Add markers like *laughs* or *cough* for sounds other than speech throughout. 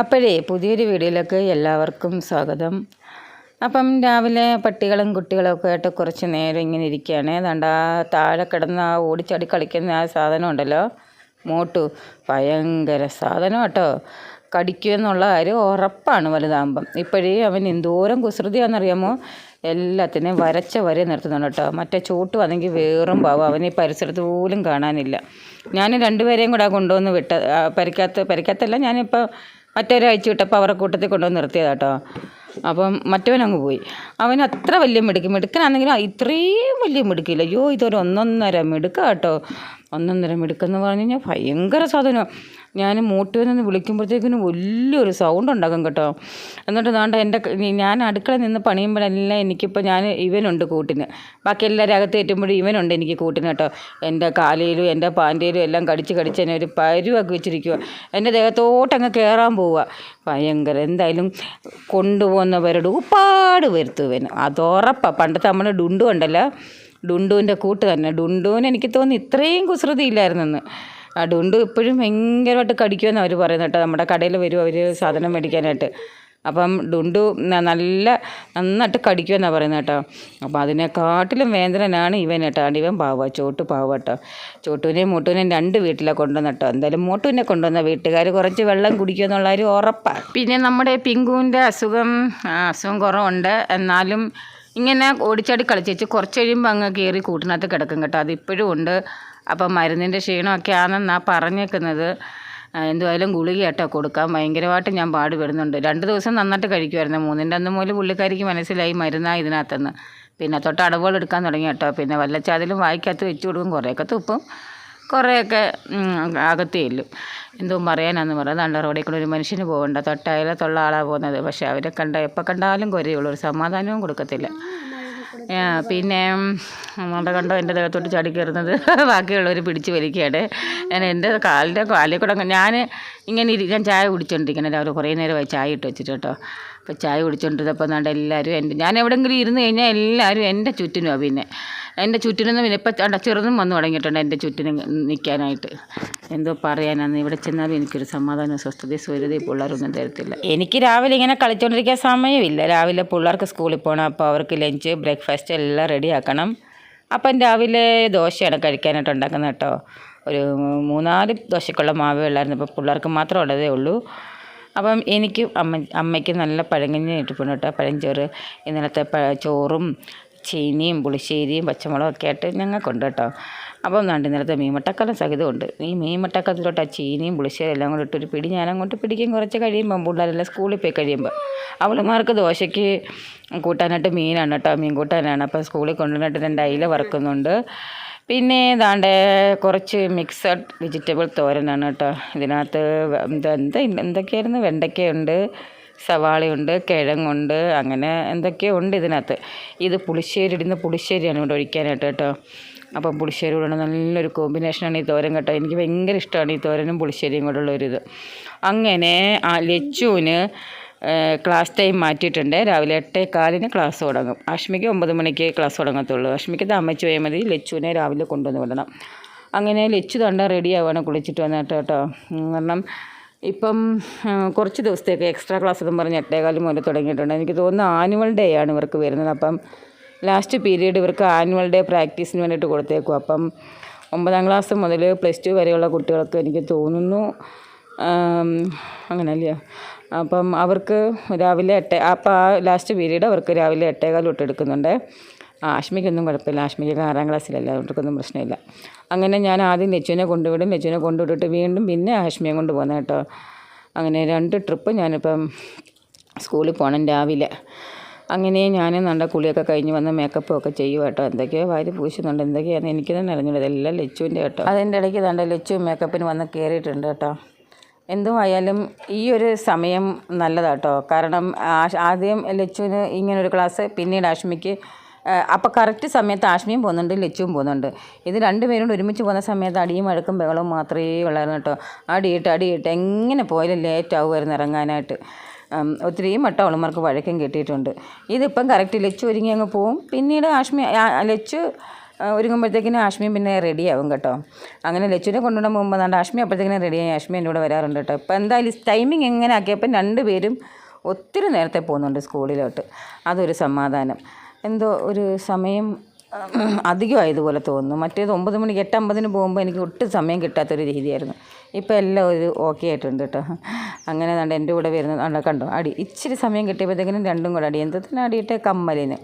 അപ്പോഴേ പുതിയൊരു വീഡിയോയിലേക്ക് എല്ലാവർക്കും സ്വാഗതം. അപ്പം രാവിലെ പട്ടികളും കുട്ടികളും ഒക്കെ ആയിട്ട് കുറച്ച് നേരം ഇങ്ങനെ ഇരിക്കുകയാണ്. അതുകൊണ്ട് ആ താഴെ കിടന്ന് ആ ഓടിച്ചാടി കളിക്കുന്ന ആ സാധനം ഉണ്ടല്ലോ. മോട്ടു. ഭയങ്കര സാധനം കേട്ടോ. കടിക്കുമെന്നുള്ള കാര്യം ഉറപ്പാണ് വലുതാകുമ്പം ഇപ്പോഴേ അവൻ എന്തോരം കുസൃതിയാണെന്നറിയാമോ? എല്ലാത്തിനെയും വരച്ച വരെ നിർത്തുന്നുണ്ട് കേട്ടോ. മറ്റേ ചോട്ട് വന്നെങ്കിൽ വേറും പാവം. അവനെ പരിസരത്ത് പോലും കാണാനില്ല. ഞാൻ രണ്ടുപേരെയും കൂടെ കൊണ്ടുവന്ന് വിട്ട പരിക്കാത്ത പരിക്കാത്തല്ല ഞാനിപ്പോൾ മറ്റൊരു അയച്ചു വിട്ടപ്പോൾ അവരുടെ കൂട്ടത്തിൽ കൊണ്ടുവന്ന് നിർത്തിയതാട്ടോ. അപ്പം മറ്റവൻ അങ്ങ് പോയി. അവൻ അത്ര വലിയ മിടുക്ക്. മിടുക്കനാണെങ്കിലും ഇത്രയും വലിയ മിടുക്കില്ല. അയ്യോ ഇതൊരു ഒന്നൊന്നര മിടുക്കാട്ടോ. ഒന്നൊന്നര മിടുക്കെന്ന് പറഞ്ഞു കഴിഞ്ഞാൽ ഭയങ്കര സാധനം ഞാൻ മൂട്ടുവിൽ നിന്ന് വിളിക്കുമ്പോഴത്തേക്കിനും വലിയൊരു സൗണ്ട് ഉണ്ടാക്കും കേട്ടോ. എന്നിട്ട് നാണ്ട എന്റെ ഞാൻ അടുക്കള നിന്ന് പണിയുമ്പോഴെല്ലാം എനിക്കിപ്പോൾ ഞാൻ ഇവനുണ്ട് കൂട്ടിന്. ബാക്കി എല്ലാവരും അകത്ത് കയറ്റുമ്പോഴും ഇവനുണ്ട് എനിക്ക് കൂട്ടിന് കേട്ടോ. എന്റെ കാലയിലും എന്റെ പാന്റയിലും എല്ലാം കടിച്ച് കടിച്ച് എന്നെ ഒരു പരുവാക്കി വെച്ചിരിക്കുക എന്റെ ദേഹത്തോട്ടങ്ങ് കയറാൻ പോവുക ഭയങ്കര എന്തായാലും കൊണ്ടുപോകുന്നവരുടെ ഉപ്പാട് വരുത്തുവന് അതുറപ്പാണ് പണ്ടത്തെ നമ്മൾ ഡുണ്ടു ഉണ്ടല്ലോ. ഡുണ്ടുവിന്റെ കൂട്ട് തന്നെ. ഡുണ്ടുവിന് എനിക്ക് തോന്നുന്നു ഇത്രയും കുസൃതി ഡുണ്ടു ഇപ്പോഴും ഭയങ്കരമായിട്ട് കടിക്കുമെന്ന് അവർ പറയുന്നത് കേട്ടോ. നമ്മുടെ കടയിൽ വരും അവർ സാധനം മേടിക്കാനായിട്ട്. അപ്പം ഡുണ്ടു നല്ല നന്നായിട്ട് കടിക്കുമെന്നാണ് പറയുന്നത് കേട്ടോ. അപ്പോൾ അതിനെക്കാട്ടിലും വേന്ദ്രനാണ് ഇവൻ കേട്ടോ. ആണ് ഇവൻ പാവ ചോട്ട് പാവ കേട്ടോ. ചോട്ടുവിനെയും മോട്ടുവിനെയും രണ്ട് വീട്ടിലാണ് കൊണ്ടുവന്ന കേട്ടോ. എന്തായാലും മോട്ടുവിനെ കൊണ്ടുവന്ന വീട്ടുകാർ കുറച്ച് വെള്ളം കുടിക്കുമെന്നുള്ള ഒരു ഉറപ്പാണ് പിന്നെ നമ്മുടെ പിങ്കുവിന്റെ അസുഖം അസുഖം കുറവുണ്ട്. എന്നാലും ഇങ്ങനെ ഓടിച്ചാടി കളിച്ചേച്ച് കുറച്ച് കഴിയുമ്പോൾ അങ്ങ് കയറി കൂട്ടിനകത്ത് കിടക്കും കേട്ടോ. അതിപ്പോഴും ഉണ്ട്. അപ്പം മരുന്നിന്റെ ക്ഷീണമൊക്കെ ആണെന്നാണ് പറഞ്ഞേക്കുന്നത് എന്തുവായാലും ഗുളിക കേട്ടോ കൊടുക്കാൻ. ഭയങ്കരമായിട്ട് ഞാൻ പാടുപെടുന്നുണ്ട്. രണ്ട് ദിവസം നന്നായിട്ട് കഴിക്കുമായിരുന്നു മൂന്നിന്റെ അന്ന് മുതൽ പുള്ളിക്കാരിക്ക് മനസ്സിലായി മരുന്നാണ് ഇതിനകത്തുനിന്ന് പിന്നെ തൊട്ട് അടവുകൾ എടുക്കാൻ തുടങ്ങി കേട്ടോ. പിന്നെ വല്ലച്ചാതിലും വായിക്കകത്ത് വെച്ച് കൊടുക്കും. കുറേയൊക്കെ തുപ്പും. കുറേയൊക്കെ അകത്ത് ചെല്ലും എന്തോ പറയാനാന്ന് പറയാം നല്ല റോഡിൽ കൂടെ ഒരു മനുഷ്യന് പോകണ്ട തൊട്ടയലത്തുള്ള ആളാണ് പോകുന്നത്. പക്ഷേ അവരെ കണ്ട എപ്പോൾ കണ്ടാലും കുറയുള്ളൂ ഒരു സമാധാനവും കൊടുക്കത്തില്ല. പിന്നെ നമ്മുടെ കണ്ടോ എന്റെ ദേഹത്തോട്ട് ചാടി കയറുന്നത് *laughs* ബാക്കിയുള്ളവർ പിടിച്ച് വലിക്കുകയാണ്. ഞാൻ എന്റെ കാലിന്റെ കാലിൽ കൂടെ ഞാൻ ഇങ്ങനെ ഇരിക്കാൻ ചായ കുടിച്ചോണ്ടിരിക്കണേ രാവിലെ കുറേ നേരമായി ചായ ഇട്ട് വെച്ചിട്ട് കേട്ടോ. അപ്പോൾ ചായ കുടിച്ചുകൊണ്ടിരുന്നപ്പോൾ നാണ്ട് എല്ലാവരും എന്റെ ഞാൻ എവിടെയെങ്കിലും ഇരുന്ന് കഴിഞ്ഞാൽ എല്ലാവരും എന്റെ ചുറ്റിനുമാണ് പിന്നെ. എന്റെ ചുറ്റിനൊന്നും പിന്നെ ഇപ്പം അണ്ട ചെറുതും വന്നു തുടങ്ങിയിട്ടുണ്ട് എന്റെ ചുറ്റിനും നിൽക്കാനായിട്ട്. എന്തോ പറയാനാന്ന് ഇവിടെ ചെന്നാലും എനിക്കൊരു സമാധാനം സ്വസ്ഥത സ്വരത പിള്ളേരൊന്നും തരത്തില്ല. എനിക്ക് രാവിലെ ഇങ്ങനെ കളിച്ചുകൊണ്ടിരിക്കാൻ സമയമില്ല. രാവിലെ പിള്ളേർക്ക് സ്കൂളിൽ പോകണം അപ്പോൾ അവർക്ക് ലഞ്ച് ബ്രേക്ക്ഫാസ്റ്റ് എല്ലാം റെഡിയാക്കണം അപ്പം രാവിലെ ദോശയാണ് കഴിക്കാനായിട്ട് ഉണ്ടാക്കുന്നത് കേട്ടോ. ഒരു മൂന്നാൽ ദോശക്കുള്ള മാവേ ഉള്ളായിരുന്നു ഇപ്പോൾ പിള്ളേർക്ക് മാത്രം ഉള്ളതേ ഉള്ളൂ. അപ്പം എനിക്ക് അമ്മ അമ്മയ്ക്ക് നല്ല പഴങ്കഞ്ഞി ഇട്ടിട്ടുണ്ട് കേട്ടോ. പഴഞ്ചോറ് ഇന്നലത്തെ ചോറും ചീനിയും പുളിശ്ശേരിയും പച്ചമുളകും ഒക്കെ ആയിട്ട് ഞങ്ങൾക്കുണ്ട് കേട്ടോ. അപ്പം നാണ്ട് ഇന്നലത്തെ മീൻമുട്ടക്കലം സഹിതമുണ്ട്. ഈ മീൻമുട്ടക്കലത്തിലോട്ട് ആ ചീനിയും പുളിശ്ശേരി എല്ലാം കൂടെ ഇട്ടൊരു പിടി ഞാനങ്ങോട്ട് പിടിക്കും. കുറച്ച് കഴിയുമ്പം പിള്ളേരെല്ലാം സ്കൂളിൽ പോയി കഴിയുമ്പോൾ അവളുമാർക്ക് ദോശയ്ക്ക് കൂട്ടാനായിട്ട് മീനാണ് കേട്ടോ. മീൻ കൂട്ടാനാണ്. അപ്പോൾ സ്കൂളിൽ കൊണ്ടുവന്നിട്ട് രണ്ട് അയില വറക്കുന്നുണ്ട്. പിന്നെ ഏതാണ്ട് കുറച്ച് മിക്സഡ് വെജിറ്റബിൾ തോരനാണ് കേട്ടോ. ഇതിനകത്ത് എന്ത് എന്താ എന്താ എന്തൊക്കെയായിരുന്നു? വെണ്ടയ്ക്കയുണ്ട് സവാളയുണ്ട് കിഴങ്ങുണ്ട് അങ്ങനെ എന്തൊക്കെയോ ഉണ്ട് ഇതിനകത്ത്. ഇത് പുളിശ്ശേരി ഇടുന്ന പുളിശ്ശേരിയാണ് ഇവിടെ ഒഴിക്കാനായിട്ട് കേട്ടോ. അപ്പം പുളിശ്ശേരി കൂടെ നല്ലൊരു കോമ്പിനേഷനാണ് ഈ തോരൻ കേട്ടോ. എനിക്ക് ഭയങ്കര ഇഷ്ടമാണ് ഈ തോരനും പുളിശ്ശേരിയും കൂടെ ഉള്ളൊരിത്. അങ്ങനെ ആ ലച്ചുവിന് ക്ലാസ് ടൈം മാറ്റിയിട്ടുണ്ട്. രാവിലെ എട്ടേ കാലിന് ക്ലാസ് തുടങ്ങും. അഷ്മിക്ക് ഒമ്പത് മണിക്ക് ക്ലാസ് തുടങ്ങത്തുള്ളൂ. അഷ്മിക്ക് താമസിച്ച് പോയാൽ മതി. ലച്ചുവിനെ രാവിലെ കൊണ്ടുവന്ന് വിടണം. അങ്ങനെ ലച്ചു തണ്ട റെഡി ആവുകയാണ് കുളിച്ചിട്ട് വന്നിട്ട് കേട്ടോ. കാരണം ഇപ്പം കുറച്ച് ദിവസത്തേക്ക് എക്സ്ട്രാ ക്ലാസ് എന്നും പറഞ്ഞ് എട്ടേകാലം മുതൽ തുടങ്ങിയിട്ടുണ്ട്. എനിക്ക് തോന്നുന്നു ആനുവൽ ഡേ ആണ് ഇവർക്ക് വരുന്നത്. അപ്പം ലാസ്റ്റ് പീരീഡ് ഇവർക്ക് ആനുവൽ ഡേ പ്രാക്ടീസിന് വേണ്ടിയിട്ട് കൊടുത്തേക്കും. അപ്പം ഒമ്പതാം ക്ലാസ് മുതൽ പ്ലസ് ടു വരെയുള്ള കുട്ടികൾക്ക് എനിക്ക് തോന്നുന്നു അങ്ങനല്ലേ? അപ്പം അവർക്ക് രാവിലെ എട്ട് അപ്പം ആ ലാസ്റ്റ് പീരീഡ് അവർക്ക് രാവിലെ എട്ടേകാൽ തൊട്ട് എടുക്കുന്നുണ്ട് ആ കുഴപ്പമില്ല. ആഷ്മിക്ക് ആറാം ക്ലാസ്സിലല്ല അവർക്കൊന്നും പ്രശ്നമില്ല. അങ്ങനെ ഞാൻ ആദ്യം നെച്ചുവിനെ കൊണ്ടുവിടും. നെച്ചുവിനെ കൊണ്ടുവിട്ടിട്ട് വീണ്ടും പിന്നെ ആഷ്മിയെ കൊണ്ട് പോകുന്നത് കേട്ടോ. അങ്ങനെ രണ്ട് ട്രിപ്പ് ഞാനിപ്പം സ്കൂളിൽ പോകണം രാവിലെ. അങ്ങനെ ഞാൻ നല്ല കുളിയൊക്കെ കഴിഞ്ഞ് വന്ന് മേക്കപ്പും ഒക്കെ ചെയ്യും കേട്ടോ. എന്തൊക്കെയോ വാരി പൂശുന്നുണ്ട്. എന്തൊക്കെയാണ് എനിക്ക് തന്നെ അറിഞ്ഞൂടെ ലച്ചുവിന്റെ കേട്ടോ. അതിന്റെ ഇടയ്ക്ക് തണ്ട ലച്ചു മേക്കപ്പിന് വന്ന് കയറിയിട്ടുണ്ട് കേട്ടോ. എന്തുമായാലും ഈ ഒരു സമയം നല്ലതാട്ടോ. കാരണം ആദ്യം ലച്ചുവിന് ഇങ്ങനൊരു ക്ലാസ് പിന്നീട് ആഷ്മിക്ക് അപ്പോൾ കറക്റ്റ് സമയത്ത് ആഷ്മിയും പോകുന്നുണ്ട് ലച്ചുവും പോകുന്നുണ്ട്. ഇത് രണ്ടുപേരും ഒരുമിച്ച് പോകുന്ന സമയത്ത് അടിയും വഴക്കും ബഹളവും മാത്രമേ ഉള്ളായിരുന്നു കേട്ടോ. അടിയിട്ട് അടിയിട്ട് എങ്ങനെ പോയാലും ലേറ്റ് ആവുമായിരുന്നു ഇറങ്ങാനായിട്ട്. ഒത്തിരി ഒത്തിരിയും വട്ടം അവളുമാർക്ക് വഴക്കം കിട്ടിയിട്ടുണ്ട്. ഇതിപ്പം കറക്റ്റ് ലച്ചു ഒരുങ്ങി അങ്ങ് പോവും. പിന്നീട് ആഷ്മി ലച്ചു ഒരുങ്ങുമ്പോഴത്തേക്കിനും ആഷ്മിയും പിന്നെ റെഡിയാവും കേട്ടോ. അങ്ങനെ ലച്ചുവിനെ കൊണ്ടുവിടാൻ മുമ്പ് നല്ല ആഷ്മി അപ്പോഴത്തേക്കിനും റെഡിയായി ആഷ്മി എന്റെ കൂടെ വരാറുണ്ട് കേട്ടോ. ഇപ്പം എന്തായാലും ടൈമിംഗ് എങ്ങനെ ആക്കിയപ്പം രണ്ടുപേരും ഒത്തിരി നേരത്തെ പോകുന്നുണ്ട് സ്കൂളിലോട്ട്. അതൊരു സമാധാനം. എന്തോ ഒരു സമയം അധികമായതുപോലെ തോന്നുന്നു. മറ്റേത് ഒമ്പത് മണിക്ക് എട്ടമ്പതിന് പോകുമ്പോൾ എനിക്ക് ഒട്ടും സമയം കിട്ടാത്തൊരു രീതിയായിരുന്നു. ഇപ്പോൾ എല്ലാം ഒരു ഓക്കെ ആയിട്ടുണ്ട് കേട്ടോ. അങ്ങനെ കണ്ട് എന്റെ കൂടെ വരുന്നത് കണ്ടോ അടി. ഇച്ചിരി സമയം കിട്ടിയപ്പോഴത്തേക്കിനും രണ്ടും കൂടെ അടി. എന്തത്തിന് അടിയിട്ട് കമ്മലിന്?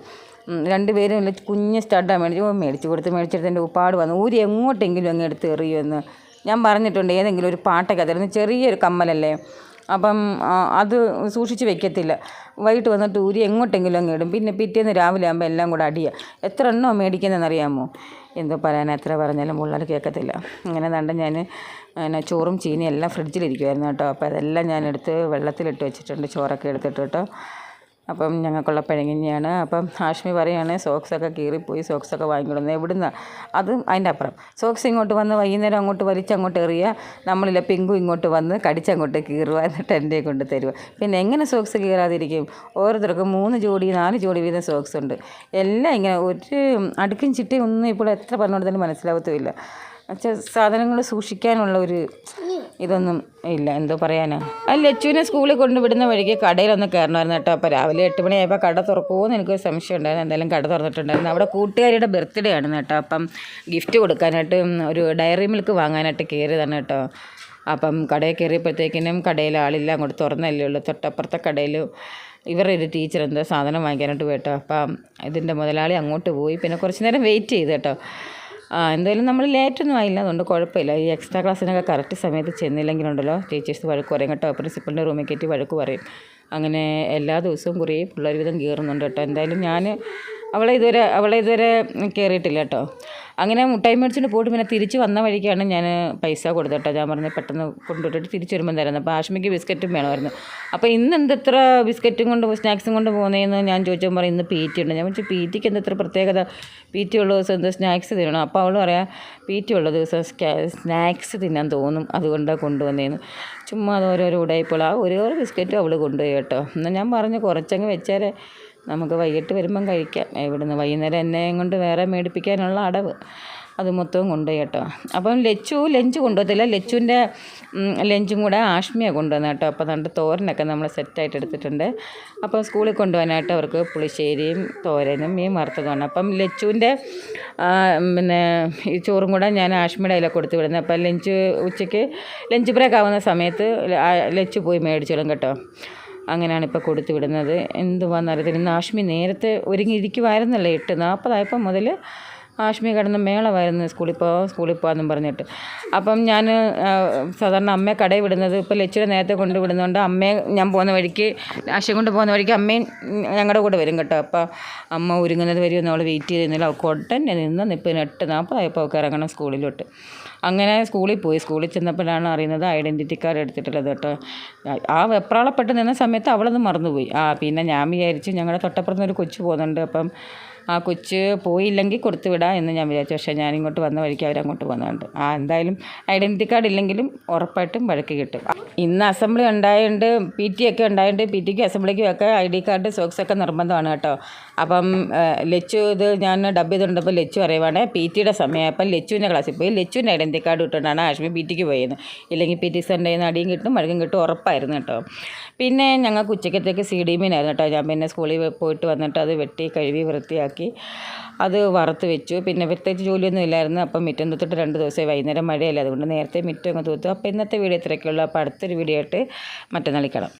രണ്ടുപേരും ഇല്ല കുഞ്ഞ് സ്റ്റഡാണ് മേടിച്ചു മേടിച്ച് കൊടുത്ത് മേടിച്ചെടുത്ത് എന്റെ ഉപ്പാട് വന്നു ഊരി എങ്ങോട്ടെങ്കിലും അങ്ങ് എടുത്ത് എറിയുമെന്ന് ഞാൻ പറഞ്ഞിട്ടുണ്ട് ഏതെങ്കിലും ഒരു പാട്ടൊക്കെ തരുന്ന ചെറിയൊരു കമ്മലല്ലേ? അപ്പം അത് സൂക്ഷിച്ച് വെക്കത്തില്ല. വൈകിട്ട് വന്നിട്ട് ഊരി എങ്ങോട്ടെങ്കിലും അങ്ങ് ഇടും. പിന്നെ പിറ്റേന്ന് രാവിലെ ആകുമ്പോൾ എല്ലാം കൂടെ അടിയാണ് എത്ര എണ്ണോ മേടിക്കുന്നതെന്ന് അറിയാമോ എന്തോ പറയാനാ എത്ര പറഞ്ഞാലും പിള്ളേർ കേൾക്കത്തില്ല. അങ്ങനെ കണ്ട് ഞാൻ പിന്നെ ചോറും ചീനിയും എല്ലാം ഫ്രിഡ്ജിലിരിക്കുമായിരുന്നു കേട്ടോ. അപ്പോൾ അതെല്ലാം ഞാൻ എടുത്ത് വെള്ളത്തിലിട്ട് വെച്ചിട്ടുണ്ട് ചോറൊക്കെ എടുത്തിട്ട് കേട്ടോ അപ്പം ഞങ്ങൾക്കുള്ള പഴങ്ങിഞ്ഞാണ് അപ്പം ഹാഷ്മി പറയുകയാണ് സോക്സൊക്കെ കീറിപ്പോയി സോക്സൊക്കെ വാങ്ങിക്കൊടുന്നത് എവിടുന്ന? അതും അതിന്റെ അപ്പുറം. സോക്സ് ഇങ്ങോട്ട് വന്ന് വൈകുന്നേരം അങ്ങോട്ട് വലിച്ചങ്ങോട്ട് എറിയുക നമ്മളില്ല പിങ്കു ഇങ്ങോട്ട് വന്ന് കടിച്ചങ്ങോട്ട് കീറുക എന്നിട്ട് എന്റെ കൊണ്ട് തരുക. പിന്നെ എങ്ങനെ സോക്സ് കീറാതിരിക്കും? ഓരോരുത്തർക്കും മൂന്ന് ജോഡി നാല് ജോഡി വീതം സോക്സ് ഉണ്ട്. എല്ലാം ഇങ്ങനെ ഒരു അടുക്കും ചിട്ടയും ഒന്നും ഇപ്പോൾ എത്ര പറഞ്ഞു മനസ്സിലാവത്തുമില്ല. സാധനങ്ങൾ സൂക്ഷിക്കാനുള്ള ഒരു ഇതൊന്നും ഇല്ല. എന്തോ പറയാനാ? ആ ലച്ചുവിനെ സ്കൂളിൽ കൊണ്ടുവിടുന്ന വഴിക്ക് കടയിലൊന്ന് കയറണമായിരുന്നു കേട്ടോ. അപ്പോൾ രാവിലെ എട്ട് മണിയായപ്പോൾ കട തുറക്കുമോയെന്ന് എനിക്കൊരു സംശയം ഉണ്ടായിരുന്നു. എന്തായാലും കട തുറന്നിട്ടുണ്ടായിരുന്നു. അവിടെ കൂട്ടുകാരിയുടെ ബർത്ത്ഡേ ആണ് കേട്ടോ. അപ്പം ഗിഫ്റ്റ് കൊടുക്കാനായിട്ട് ഒരു ഡയറി മിൽക്ക് വാങ്ങാനായിട്ട് കയറിയതാണ് കേട്ടോ. അപ്പം കടയിൽ കയറിയപ്പോഴത്തേക്കിനും കടയിൽ ആളില്ല. അങ്ങോട്ട് തുറന്നല്ലേ ഉള്ളൂ. തൊട്ടപ്പുറത്തെ കടയിൽ ഇവരുടെ ഒരു ടീച്ചർ എന്താ സാധനം വാങ്ങിക്കാനായിട്ട് പോയിട്ടോ അപ്പം ഇതിന്റെ മുതലാളി അങ്ങോട്ട് പോയി. പിന്നെ കുറച്ച് നേരം വെയിറ്റ് ചെയ്ത് കേട്ടോ. എന്തായാലും നമ്മൾ ലേറ്റൊന്നും ആയില്ല. അതുകൊണ്ട് കുഴപ്പമില്ല. ഈ എക്സ്ട്രാ ക്ലാസ്സിനൊക്കെ കറക്റ്റ് സമയത്ത് ചെന്നില്ലെങ്കിലുണ്ടല്ലോ. ടീച്ചേഴ്സ് വഴക്ക് പറയും കേട്ടോ. പ്രിൻസിപ്പളിന്റെ റൂമിൽ കയറ്റി വഴക്ക് പറയും. അങ്ങനെ എല്ലാ ദിവസവും കുറേ പിള്ളേർ വിധം കയറുന്നുണ്ട് കേട്ടോ. എന്തായാലും ഞാൻ അവളെ ഇതുവരെ അവളെ ഇതുവരെ കയറിയിട്ടില്ല കേട്ടോ. അങ്ങനെ മുട്ടായി മേടിച്ചിട്ട് പോയിട്ട് പിന്നെ തിരിച്ച് വന്ന വഴിക്കാണ് ഞാൻ പൈസ കൊടുത്തിട്ടോ ഞാൻ പറഞ്ഞ് പെട്ടെന്ന് കൊണ്ടുപോയിട്ട് തിരിച്ച് വരുമ്പോൾ തരുന്നത് അപ്പോൾ ആഷ്മിക്ക് ബിസ്ക്കറ്റും വേണമായിരുന്നു. അപ്പോൾ ഇന്ന് എന്തെത്ര ബിസ്ക്കറ്റും കൊണ്ട് സ്നാക്സും കൊണ്ട് പോകുന്നതെന്ന് ഞാൻ ചോദിച്ചപ്പോൾ പറയും ഇന്ന് പി ടി ഉണ്ട്. ഞാൻ വെച്ചാൽ പി ടിക്ക് എന്തെത്ര പ്രത്യേകത? പി ടി ഉള്ള ദിവസം എന്താ സ്നാക്സ് തിന്നണം? അപ്പോൾ അവൾ പറയാം പി ടി ഉള്ള ദിവസം സ്നാക്സ് തിന്നാൻ തോന്നും അതുകൊണ്ടാണ് കൊണ്ടുവന്നതെന്ന് ചുമ്മാ അത് ഓരോരോ ഉടായിപ്പോൾ ആ ഓരോ ബിസ്ക്കറ്റും അവൾ കൊണ്ടുപോയി കേട്ടോ. എന്നാൽ ഞാൻ പറഞ്ഞു കുറച്ചങ്ങ് വെച്ചാൽ നമുക്ക് വൈകിട്ട് വരുമ്പം കഴിക്കാം. ഇവിടുന്ന് വൈകുന്നേരം എന്നെ കൊണ്ട് വേറെ മേടിപ്പിക്കാനുള്ള അടവ് അത് മൊത്തവും കൊണ്ടുപോയി കേട്ടോ. അപ്പം ലച്ചു ലഞ്ച് കൊണ്ടുപോകത്തില്ല. ലച്ചുവിന്റെ ലഞ്ചും കൂടെ ആഷ്മിയാണ് കൊണ്ടുവന്നത് കേട്ടോ. അപ്പോൾ നമ്മുടെ തോരനൊക്കെ നമ്മൾ സെറ്റായിട്ട് എടുത്തിട്ടുണ്ട്. അപ്പോൾ സ്കൂളിൽ കൊണ്ടുപോകാനായിട്ട് അവർക്ക് പുളിശ്ശേരിയും തോരനും മീൻ വറുത്തതുമാണ്. അപ്പം ലച്ചുവിന്റെ പിന്നെ ഈ ചോറും കൂടെ ഞാൻ ആഷ്മിയുടെ കയ്യിലാണ് കൊടുത്തു വിടുന്നത്. അപ്പം ലഞ്ച് ഉച്ചയ്ക്ക് ലഞ്ച് ബ്രേക്ക് ആവുന്ന സമയത്ത് ലച്ചു പോയി മേടിച്ചോളും കേട്ടോ. അങ്ങനെയാണ് ഇപ്പോൾ കൊടുത്തു വിടുന്നത്. എന്തുവാന്നറിയത്തില്ല ഇന്ന് ആഷ്മി നേരത്തെ ഒരുങ്ങിയിരിക്കുമായിരുന്നല്ലോ എട്ട്? നാൽപ്പതായപ്പം മുതൽ ആഷ്മി കിടന്ന് മേളമായിരുന്നു സ്കൂളിൽ പോവാം സ്കൂളിൽ പോകാമെന്നും പറഞ്ഞിട്ട്. അപ്പം ഞാൻ സാധാരണ അമ്മയെ കടയിൽ വിടുന്നത് ഇപ്പോൾ ലച്ചുവിനെ നേരത്തെ കൊണ്ട് വിടുന്നതുകൊണ്ട് അമ്മയെ ഞാൻ പോകുന്ന വഴിക്ക് ആശയം കൊണ്ട് പോകുന്ന വഴിക്ക് അമ്മയും ഞങ്ങളുടെ കൂടെ വരും കേട്ടോ. അപ്പോൾ അമ്മ ഒരുങ്ങുന്നത് വരെ നമ്മൾ വെയിറ്റ് ചെയ്തിരുന്നില്ല അവൾക്ക് ഉടനെ നിന്ന് നിപ്പിന് എട്ട് നാൽപ്പതായപ്പോൾ അവൾക്ക് ഇറങ്ങണം സ്കൂളിലോട്ട്. അങ്ങനെ സ്കൂളിൽ പോയി. സ്കൂളിൽ ചെന്നപ്പോഴാണ് അറിയുന്നത് ഐഡന്റിറ്റി കാർഡ് എടുത്തിട്ടുള്ളത് കേട്ടോ. ആ വെപ്രാളപ്പെട്ട് നിന്ന സമയത്ത് അവളത് മറന്നുപോയി. ആ പിന്നെ ഞാൻ വിചാരിച്ചു ഞങ്ങളുടെ തൊട്ടപ്പുറത്തുനിന്ന് ഒരു കൊച്ചു പോകുന്നുണ്ട്. അപ്പം ആ കൊച്ച് പോയില്ലെങ്കിൽ കൊടുത്തു വിടാം എന്ന് ഞാൻ വിചാരിച്ചു. പക്ഷേ ഞാൻ ഇങ്ങോട്ട് വന്ന വഴിക്ക് അവരങ്ങോട്ട് പോകുന്നുണ്ട് ആ എന്തായാലും ഐഡന്റിറ്റി കാർഡ് ഇല്ലെങ്കിലും ഉറപ്പായിട്ടും വഴക്ക് കിട്ടും. ഇന്ന് അസംബ്ലി ഉണ്ടായതുകൊണ്ട് പി ടി ഒക്കെ ഉണ്ടായതുകൊണ്ട് പി ടിക്കും അസംബ്ലിക്കും ഒക്കെ ഐ ഡി കാർഡ് സോക്സ് ഒക്കെ നിർബന്ധമാണ് കേട്ടോ. അപ്പം ലച്ചു ഇത് ഞാൻ ഡബ് ചെയ്തിട്ടുണ്ടപ്പോൾ ലച്ചു അറിയുവാണേ പി ടിയുടെ സമയമായപ്പോൾ ലച്ചുവിന്റെ ക്ലാസ്സിൽ പോയി ലച്ചുവിന്റെ ഐഡന്റി കാർഡ് ഇട്ടുകൊണ്ടാണ് ആഷ്മി പി ടിക്ക് പോയത് ഇല്ലെങ്കിൽ പി ടി സെന്റെ നിന്ന് അടിയും കിട്ടും മഴക്കും കിട്ടും ഉറപ്പായിരുന്നു കേട്ടോ. പിന്നെ ഞങ്ങൾക്ക് ഉച്ചക്കത്തേക്ക് സി ഡി മീനായിരുന്നു കേട്ടോ. ഞാൻ പിന്നെ സ്കൂളിൽ പോയിട്ട് വന്നിട്ട് അത് വെട്ടി കഴുകി വൃത്തിയാക്കി അത് വറുത്ത് വെച്ചു. പിന്നെ പ്രത്യേകിച്ച് ജോലിയൊന്നും ഇല്ലായിരുന്നു. അപ്പം മിറ്റം തൂത്തിട്ട് രണ്ട് ദിവസമായി വൈകുന്നേരം മഴയല്ലേ. അതുകൊണ്ട് നേരത്തെ മിറ്റം അങ്ങ് തൂത്തു. അപ്പോൾ ഇന്നത്തെ വീഡിയോ ഇത്രയൊക്കെയുള്ളൂ. അപ്പോൾ അടുത്തൊരു വീഡിയോ ആയിട്ട് മറ്റന്നാളിക്കണം